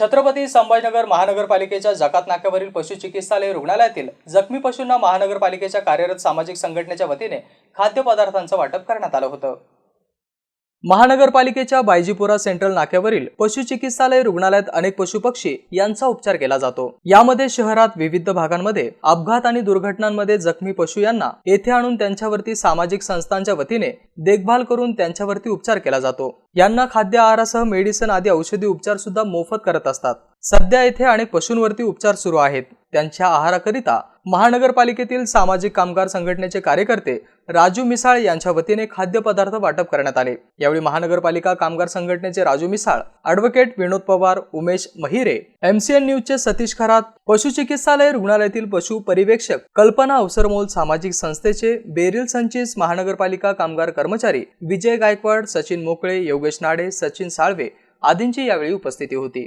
छत्रपती संभाजीनगर महानगरपालिकेच्या जकात नाक्यावरील पशुचिकित्सालय रुग्णालयातील जखमी पशूंना महानगरपालिकेच्या कार्यरत सामाजिक संघटनेच्या वतीने खाद्यपदार्थांचं वाटप करण्यात आलं होतं. महानगरपालिकेच्या बायजीपुरा सेंट्रल नाक्यावरील पशुचिकित्सालय रुग्णालयात अनेक पशुपक्षी यांचा उपचार केला जातो. यामध्ये शहरात विविध भागांमध्ये अपघात आणि दुर्घटनांमध्ये जखमी पशु यांना येथे आणून त्यांच्यावरती सामाजिक संस्थांच्या वतीने देखभाल करून त्यांच्यावरती उपचार केला जातो. यांना खाद्य आहारासह मेडिसिन आदी औषधी उपचार सुद्धा मोफत करत असतात. सध्या येथे अनेक पशूंवरती उपचार सुरू आहेत. त्यांच्या आहाराकरिता महानगरपालिकेतील सामाजिक कामगार संघटनेचे कार्यकर्ते राजू मिसाळ यांच्या वतीने खाद्यपदार्थ वाटप करण्यात आले. यावेळी महानगरपालिका कामगार संघटनेचे राजू मिसाळ अॅडव्होकेट विनोद पवार उमेश महिरे एमसीएन न्यूजचे सतीश खरात पशुचिकित्सालय रुग्णालयातील पशु परिवेक्षक कल्पना अवसरमोल सामाजिक संस्थेचे बेरिल संचिस महानगरपालिका कामगार कर्मचारी विजय गायकवाड सचिन मोकळे योगेश नाडे सचिन साळवे आदींची यावेळी उपस्थिती होती.